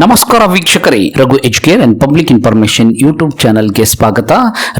ನಮಸ್ಕಾರ ವೀಕ್ಷಕರೇ, Raghu educare and public information YouTube ಚಾನೆಲ್ಗೆ ಸ್ವಾಗತ.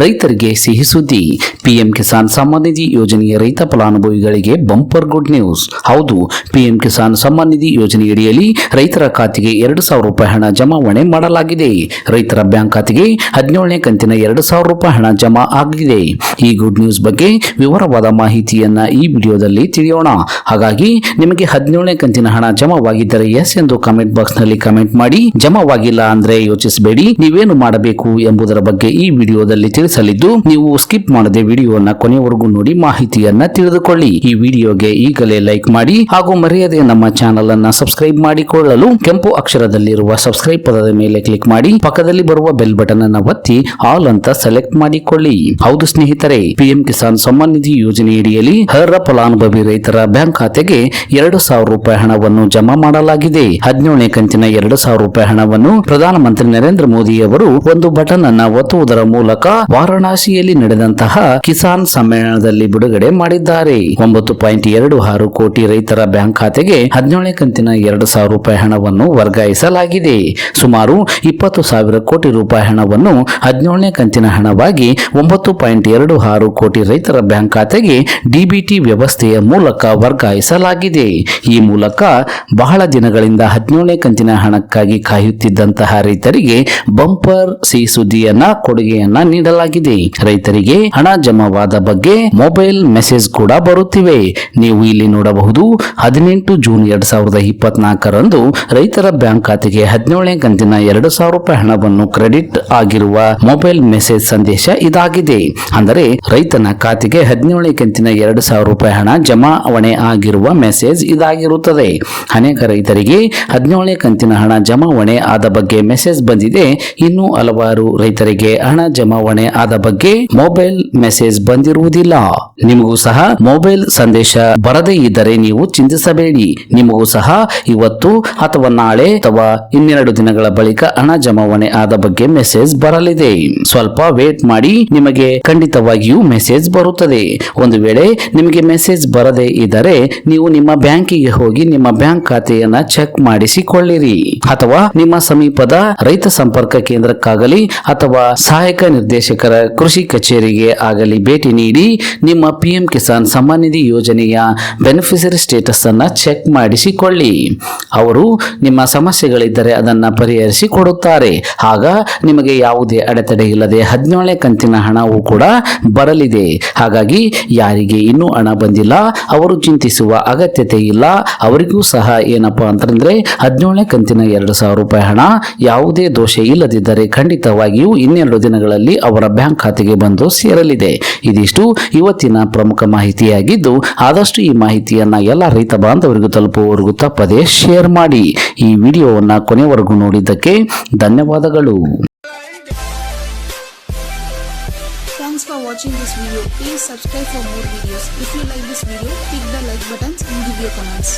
ರೈತರಿಗೆ ಸಿಹಿ ಸುದ್ದಿ. ಪಿಎಂ ಕಿಸಾನ್ ಸಮ್ಮಾನ್ ನಿಧಿ ಯೋಜನೆಯ ರೈತ ಫಲಾನುಭವಿಗಳಿಗೆ ಬಂಪರ್ ಗುಡ್ ನ್ಯೂಸ್ ಹೌದು ಪಿಎಂ ಕಿಸಾನ್ ಸಮ್ಮಾನ್ ನಿಧಿ ಯೋಜನೆಯಡಿಯಲ್ಲಿ ರೈತರ ಖಾತೆಗೆ ಎರಡು ಸಾವಿರ ರೂಪಾಯಿ ಹಣ ಜಮಾವಣೆ ಮಾಡಲಾಗಿದೆ. ರೈತರ ಬ್ಯಾಂಕ್ ಖಾತೆಗೆ ಹದಿನೇಳನೇ ಕಂತಿನ ಎರಡು ಸಾವಿರ ರೂಪಾಯಿ ಹಣ ಜಮಾ ಆಗಿದೆ. ಈ ಗುಡ್ ನ್ಯೂಸ್ ಬಗ್ಗೆ ವಿವರವಾದ ಮಾಹಿತಿಯನ್ನ ಈ ವಿಡಿಯೋದಲ್ಲಿ ತಿಳಿಯೋಣ. ಹಾಗಾಗಿ, ನಿಮಗೆ ಹದಿನೇಳನೇ ಕಂತಿನ ಹಣ ಜಮಾವಾಗಿದ್ದರೆ ಎಸ್ ಎಂದು ಕಾಮೆಂಟ್ ಬಾಕ್ಸ್ನಲ್ಲಿ ಕಮೆಂಟ್ ಮಾಡಿ ಜಮಾವಾಗಿಲ್ಲ ಅಂದ್ರೆ ಯೋಚಿಸಬೇಡಿ. ನೀವೇನು ಮಾಡಬೇಕು ಎಂಬುದರ ಬಗ್ಗೆ ಈ ವಿಡಿಯೋದಲ್ಲಿ ತಿಳಿಸಲಿದ್ದು, ನೀವು ಸ್ಕಿಪ್ ಮಾಡದೆ ವಿಡಿಯೋನ ಕೊನೆವರೆಗೂ ನೋಡಿ ಮಾಹಿತಿಯನ್ನ ತಿಳಿದುಕೊಳ್ಳಿ. ಈ ವಿಡಿಯೋಗೆ ಈಗಲೇ ಲೈಕ್ ಮಾಡಿ ಹಾಗೂ ಮರೆಯದೆ ನಮ್ಮ ಚಾನೆಲ್ ಅನ್ನ ಸಬ್ಸ್ಕ್ರೈಬ್ ಮಾಡಿಕೊಳ್ಳಲು ಕೆಂಪು ಅಕ್ಷರದಲ್ಲಿರುವ ಸಬ್ಸ್ಕ್ರೈಬ್ ಪದದ ಮೇಲೆ ಕ್ಲಿಕ್ ಮಾಡಿ, ಪಕ್ಕದಲ್ಲಿ ಬರುವ ಬೆಲ್ ಬಟನ್ ಅನ್ನ ಒತ್ತಿ, ಆಲ್ ಅಂತ ಸೆಲೆಕ್ಟ್ ಮಾಡಿಕೊಳ್ಳಿ. ಹೌದು ಸ್ನೇಹಿತರೆ, ಪಿಎಂ ಕಿಸಾನ್ ಸಮ್ಮಾನ್ ನಿಧಿ ಯೋಜನೆಯಡಿಯಲ್ಲಿ ಅರ್ಹ ಫಲಾನುಭವಿ ರೈತರ ಬ್ಯಾಂಕ್ ಖಾತೆಗೆ ಎರಡು ಸಾವಿರ ರೂಪಾಯಿ ಹಣವನ್ನು ಜಮಾ ಮಾಡಲಾಗಿದೆ. ಹದಿನೇಳನೇ ಕಂತಿನ ಎರಡು ರೂಪಾಯಿ ಹಣವನ್ನು ಪ್ರಧಾನಮಂತ್ರಿ ನರೇಂದ್ರ ಮೋದಿ ಅವರು ಒಂದು ಬಟನ್ ಅನ್ನ ಒತ್ತುವುದರ ಮೂಲಕ ವಾರಣಾಸಿಯಲ್ಲಿ ನಡೆದಂತಹ ಕಿಸಾನ್ ಸಮ್ಮೇಳನದಲ್ಲಿ ಬಿಡುಗಡೆ ಮಾಡಿದ್ದಾರೆ. ಒಂಬತ್ತು ಪಾಯಿಂಟ್ ಎರಡು ಆರು ಕೋಟಿ ರೈತರ ಬ್ಯಾಂಕ್ ಖಾತೆಗೆ ಹದಿನೇಳನೇ ಕಂತಿನ ಎರಡು ಸಾವಿರ ರೂಪಾಯಿ ಹಣವನ್ನು ವರ್ಗಾಯಿಸಲಾಗಿದೆ. ಸುಮಾರು ಇಪ್ಪತ್ತು ಸಾವಿರ ಕೋಟಿ ರೂಪಾಯಿ ಹಣವನ್ನು ಹದಿನೇಳನೇ ಕಂತಿನ ಹಣವಾಗಿ ಒಂಬತ್ತು ಪಾಯಿಂಟ್ ಎರಡು ಆರು ಕೋಟಿ ರೈತರ ಬ್ಯಾಂಕ್ ಖಾತೆಗೆ ಡಿಬಿಟಿ ವ್ಯವಸ್ಥೆಯ ಮೂಲಕ ವರ್ಗಾಯಿಸಲಾಗಿದೆ. ಈ ಮೂಲಕ ಬಹಳ ದಿನಗಳಿಂದ ಹದಿನೇಳನೇ ಕಂತಿನ ಹಣಕ್ಕಾಗಿ ಕಾಯುತ್ತಿದ್ದಂತಹ ರೈತರಿಗೆ ಬಂಪರ್ ಸಿಹಿ ಸುದ್ದಿಯನ್ನ ಕೊಡುಗೆಯನ್ನ ನೀಡಲಾಗಿದೆ. ರೈತರಿಗೆ ಹಣ ಜಮಾವಾದ ಬಗ್ಗೆ ಮೊಬೈಲ್ ಮೆಸೇಜ್ ಕೂಡ ಬರುತ್ತಿವೆ. ನೀವು ಇಲ್ಲಿ ನೋಡಬಹುದು, ಹದಿನೆಂಟು ಜೂನ್ ಎರಡ್ ಸಾವಿರದ ಇಪ್ಪತ್ನಾಲ್ಕರಂದು ರೈತರ ಬ್ಯಾಂಕ್ ಖಾತೆಗೆ ಹದಿನೇಳನೇ ಕಂತಿನ ಎರಡು ಸಾವಿರ ರೂಪಾಯಿ ಹಣವನ್ನು ಕ್ರೆಡಿಟ್ ಆಗಿರುವ ಮೊಬೈಲ್ ಮೆಸೇಜ್ ಸಂದೇಶ ಇದಾಗಿದೆ. ಅಂದರೆ ರೈತನ ಖಾತೆಗೆ ಹದಿನೇಳನೇ ಕಂತಿನ ಎರಡು ಸಾವಿರ ರೂಪಾಯಿ ಹಣ ಜಮಾವಣೆ ಆಗಿರುವ ಮೆಸೇಜ್ ಇದಾಗಿರುತ್ತದೆ. ಅನೇಕ ರೈತರಿಗೆ ಹದಿನೇಳನೇ ಕಂತಿನ ಹಣ ಜಮಾವಣೆ ಆದ ಬಗ್ಗೆ ಮೆಸೇಜ್ ಬಂದಿದೆ. ಇನ್ನು ಹಲವಾರು ರೈತರಿಗೆ ಹಣ ಜಮಾವಣೆ ಆದ ಬಗ್ಗೆ ಮೊಬೈಲ್ ಮೆಸೇಜ್ ಬಂದಿರುವುದಿಲ್ಲ. ನಿಮಗೂ ಸಹ ಮೊಬೈಲ್ ಸಂದೇಶ ಬರದೇ ಇದ್ದರೆ ನೀವು ಚಿಂತಿಸಬೇಡಿ. ನಿಮಗೂ ಸಹ ಇವತ್ತು ಅಥವಾ ನಾಳೆ ಅಥವಾ ಇನ್ನೆರಡು ದಿನಗಳ ಬಳಿಕ ಹಣ ಜಮಾವಣೆ ಆದ ಬಗ್ಗೆ ಮೆಸೇಜ್ ಬರಲಿದೆ. ಸ್ವಲ್ಪ ವೇಟ್ ಮಾಡಿ ನಿಮಗೆ ಖಂಡಿತವಾಗಿಯೂ ಮೆಸೇಜ್ ಬರುತ್ತದೆ. ಒಂದು ವೇಳೆ ನಿಮಗೆ ಮೆಸೇಜ್ ಬರದೇ ಇದ್ದರೆ ನೀವು ನಿಮ್ಮ ಬ್ಯಾಂಕಿಗೆ ಹೋಗಿ ನಿಮ್ಮ ಬ್ಯಾಂಕ್ ಖಾತೆಯನ್ನ ಚೆಕ್ ಮಾಡಿಸಿಕೊಳ್ಳಿರಿ. ಅಥವಾ ನಿಮ್ಮ ಸಮೀಪದ ರೈತ ಸಂಪರ್ಕ ಕೇಂದ್ರಕ್ಕಾಗಲಿ ಅಥವಾ ಸಹಾಯಕ ನಿರ್ದೇಶಕರ ಕೃಷಿ ಕಚೇರಿಗೆ ಆಗಲಿ ಭೇಟಿ ನೀಡಿ ನಿಮ್ಮ ಪಿಎಂ ಕಿಸಾನ್ ಸಮ್ಮಾನ್ ನಿಧಿ ಯೋಜನೆಯ ಬೆನಿಫಿಷರಿ ಸ್ಟೇಟಸ್ ಅನ್ನ ಚೆಕ್ ಮಾಡಿಸಿಕೊಳ್ಳಿ. ಅವರು ನಿಮ್ಮ ಸಮಸ್ಯೆಗಳಿದ್ದರೆ ಅದನ್ನ ಪರಿಹರಿಸಿ ಕೊಡುತ್ತಾರೆ. ಆಗ ನಿಮಗೆ ಯಾವುದೇ ಅಡೆತಡೆ ಇಲ್ಲದೆ ಹದಿನೇಳನೇ ಕಂತಿನ ಹಣವು ಕೂಡ ಬರಲಿದೆ. ಹಾಗಾಗಿ ಯಾರಿಗೆ ಇನ್ನೂ ಹಣ ಬಂದಿಲ್ಲ, ಅವರು ಚಿಂತಿಸುವ ಅಗತ್ಯತೆ ಇಲ್ಲ, ಅವರಿಗೂ ಸಹ ಏನಪ್ಪಾ ಅಂತಂದ್ರೆ ಹದಿನೇಳನೇ ಕಂತಿನ ಎರಡು ಸಾವಿರ ರೂಪಾಯಿ ಹಣ ಯಾವುದೇ ದೋಷ ಇಲ್ಲದಿದ್ದರೆ ಖಂಡಿತವಾಗಿಯೂ ಇನ್ನೆರಡು ದಿನಗಳಲ್ಲಿ ಅವರ ಬ್ಯಾಂಕ್ ಖಾತೆಗೆ ಬಂದು ಸೇರಲಿದೆ ಇದಿಷ್ಟು ಇವತ್ತಿನ ಪ್ರಮುಖ ಮಾಹಿತಿಯಾಗಿದ್ದು ಆದಷ್ಟು ಈ ಮಾಹಿತಿಯನ್ನ ಎಲ್ಲ ರೈತ ಬಾಂಧವರಿಗೂ ತಲುಪುವವರೆಗೂ ತಪ್ಪದೆ ಶೇರ್ ಮಾಡಿ ಈ ವಿಡಿಯೋವನ್ನು ಕೊನೆವರೆಗೂ ನೋಡಿದ್ದಕ್ಕೆ ಧನ್ಯವಾದಗಳು Thanks for watching this video. Please subscribe for more videos. If you like this video, click the like buttons and give your comments.